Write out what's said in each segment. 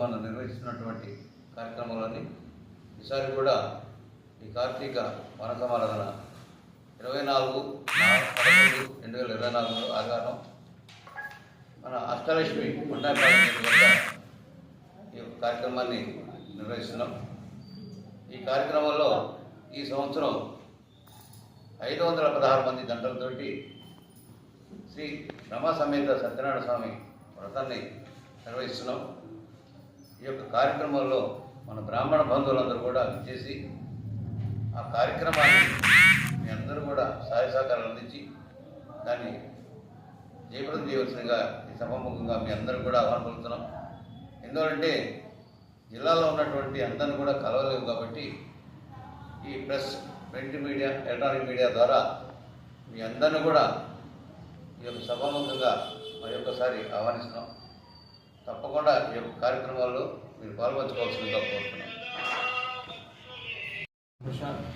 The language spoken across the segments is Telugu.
మనం నిర్వహిస్తున్నటువంటి కార్యక్రమాలన్నీ ఈసారి కూడా ఈ కార్తీక వనకమారాధన ఇరవై నాలుగు పదమూడు రెండు వేల ఇరవై నాలుగులో ఆధారం మన అష్టలక్ష్మి కొండాపాలెం ఈ కార్యక్రమాన్ని నిర్వహిస్తున్నాం. ఈ కార్యక్రమంలో ఈ సంవత్సరం ఐదు వందల పదహారు మంది దండలతోటి శ్రీ రమా సమేత సత్యనారాయణ స్వామి వ్రతాన్ని నిర్వహిస్తున్నాం. ఈ యొక్క కార్యక్రమంలో మన బ్రాహ్మణ బంధువులందరూ కూడా విచ్చేసి ఆ కార్యక్రమాన్ని మీ అందరూ కూడా సహాయ సహకారాలు అందించి దాన్ని జయప్రదం చేయవలసినగా ఈ సభాముఖంగా మీ అందరూ కూడా ఆహ్వానం పలుకుతున్నాం ఎందుకంటే జిల్లాలో ఉన్నటువంటి అందరిని కూడా కలవలేవు కాబట్టి ఈ press print media electronic media ద్వారా మీ అందరిని కూడా ఈ యొక్క సభాముఖంగా మరి ఒక్కసారి ఆహ్వానిస్తున్నాం. తప్పకుండా ఈ యొక్క కార్యక్రమాల్లో మీరు పాల్పంచుకోవాల్సిందిగా కోరుతున్నాం. ప్రశాంత్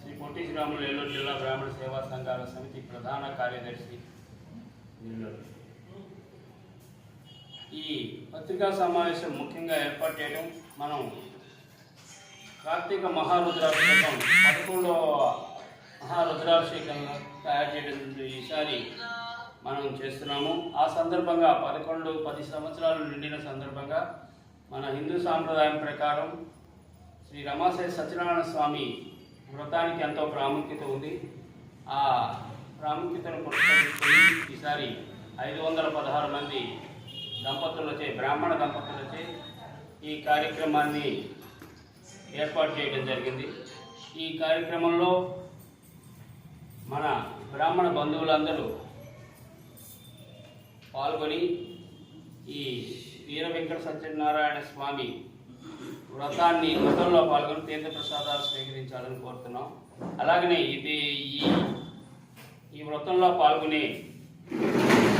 శ్రీ పొట్టి శ్రీరాములు ఏలూరు జిల్లా బ్రాహ్మణ సేవా సంఘాల సమితి ప్రధాన కార్యదర్శి ఈ పత్రికా సమావేశం ముఖ్యంగా ఏర్పాటు చేయడం మనం కార్తీక మహారుద్రాభిషేకం పదకొండవ మహారుద్రాభిషేకంగా తయారు చేయడం ఈసారి మనం చేస్తున్నాము. ఆ సందర్భంగా పదకొండు పది సంవత్సరాలు నిండిన సందర్భంగా మన హిందూ సాంప్రదాయం ప్రకారం శ్రీ రమాశయ సత్యనారాయణ స్వామి వ్రతానికి ఎంతో ప్రాముఖ్యత ఉంది. ఆ ప్రాముఖ్యతను పురస్కరించుకొని ఈసారి ఐదు వందల పదహారు మంది దంపతులచే బ్రాహ్మణ దంపతులచే ఈ కార్యక్రమాన్ని ఏర్పాటు చేయడం జరిగింది. ఈ కార్యక్రమంలో మన బ్రాహ్మణ బంధువులందరూ పాల్గొని ఈ వీర వెంకట సత్యనారాయణ స్వామి వ్రతాన్ని వ్రతంలో పాల్గొని తీర్థప్రసాదాలు స్వీకరించాలని కోరుతున్నాం. అలాగనే ఇది ఈ ఈ వ్రతంలో పాల్గొనే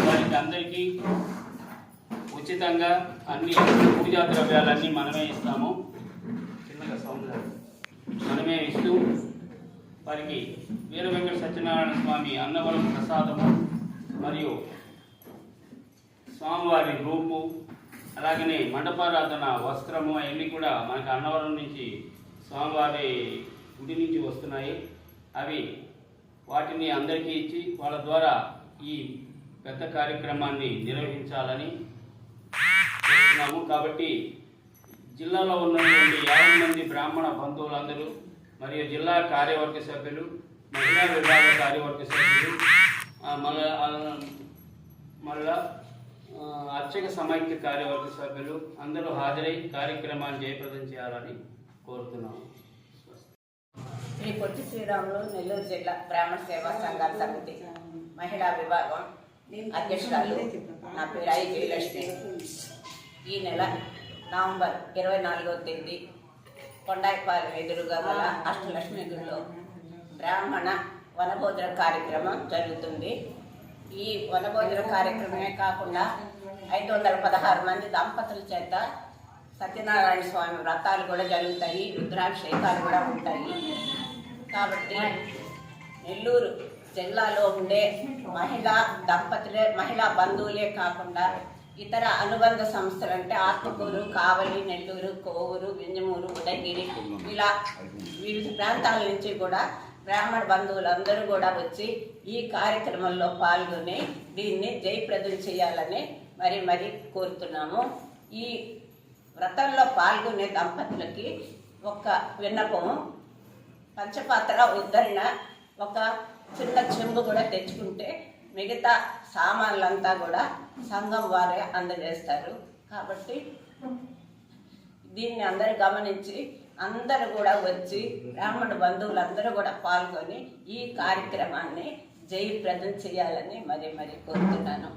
వారికి అందరికీ ఉచితంగా అన్ని పూజా ద్రవ్యాలన్నీ మనమే ఇస్తాము. చిన్నగా సౌండ్ మనమే ఇస్తూ వారికి వీర వెంకట సత్యనారాయణ స్వామి అన్నవరం ప్రసాదము మరియు స్వామివారి రూపు అలాగనే మండపారాధన వస్త్రము అవన్నీ కూడా మనకి అన్నవరం నుంచి స్వామివారి గుడి నుంచి వస్తున్నాయి. అవి వాటిని అందరికీ ఇచ్చి వాళ్ళ ద్వారా ఈ పెద్ద కార్యక్రమాన్ని నిర్వహించాలని చేస్తున్నాము కాబట్టి జిల్లాలో ఉన్నటువంటి యాభై మంది బ్రాహ్మణ బంధువులందరూ మరియు జిల్లా కార్యవర్గ సభ్యులు మహిళా విభాగ కార్యవర్గ సభ్యులు మళ్ళా మళ్ళా అర్చక సమైక్య కార్యవర్గ సభ్యులు అందరూ హాజరై కార్యక్రమాన్ని జయప్రదం చేయాలని కోరుతున్నాము శ్రీ పొట్టి శ్రీరాములు నెల్లూరు జిల్లా బ్రాహ్మణ సేవా సంఘాల సమితి మహిళా విభాగం. అధ్యక్షురాలు. నా పేరు ఐ జయలక్ష్మి ఈ నెల నవంబర్ ఇరవై నాలుగవ తేదీ కొండాయిపాలెం ఎదురుగా గల అష్టలక్ష్మి గుడిలో బ్రాహ్మణ వనభోజన కార్యక్రమం జరుగుతుంది. ఈ వనభోజన కార్యక్రమమే కాకుండా ఐదు వందల పదహారు మంది దంపతుల చేత సత్యనారాయణ స్వామి వ్రతాలు కూడా జరుగుతాయి. రుద్రాభిషేకాలు కూడా ఉంటాయి. కాబట్టి నెల్లూరు జిల్లాలో ఉండే మహిళా దంపతులే మహిళా బంధువులే కాకుండా ఇతర అనుబంధ సంస్థలు అంటే ఆత్మకూరు కావలి నెల్లూరు కోవూరు వింజమూరు ఉదయగిరి ఇలా వివిధ ప్రాంతాల నుంచి కూడా బ్రాహ్మణ బంధువులందరూ కూడా వచ్చి ఈ కార్యక్రమంలో పాల్గొని దీన్ని జయప్రదం చేయాలని మరి మరి కోరుతున్నాము. ఈ వ్రతంలో పాల్గొనే దంపతులకి ఒక విన్నపము పంచపాత్ర ఉద్ధరణ ఒక చిన్న చెంబు కూడా తెచ్చుకుంటే మిగతా సామాన్లంతా కూడా సంఘం వారే అందజేస్తారు. కాబట్టి దీన్ని అందరు గమనించి అందరూ కూడా వచ్చి బ్రాహ్మణ బంధువులందరూ కూడా పాల్గొని ఈ కార్యక్రమాన్ని జయప్రదం చేయాలని మరి మరి కోరుతున్నాను.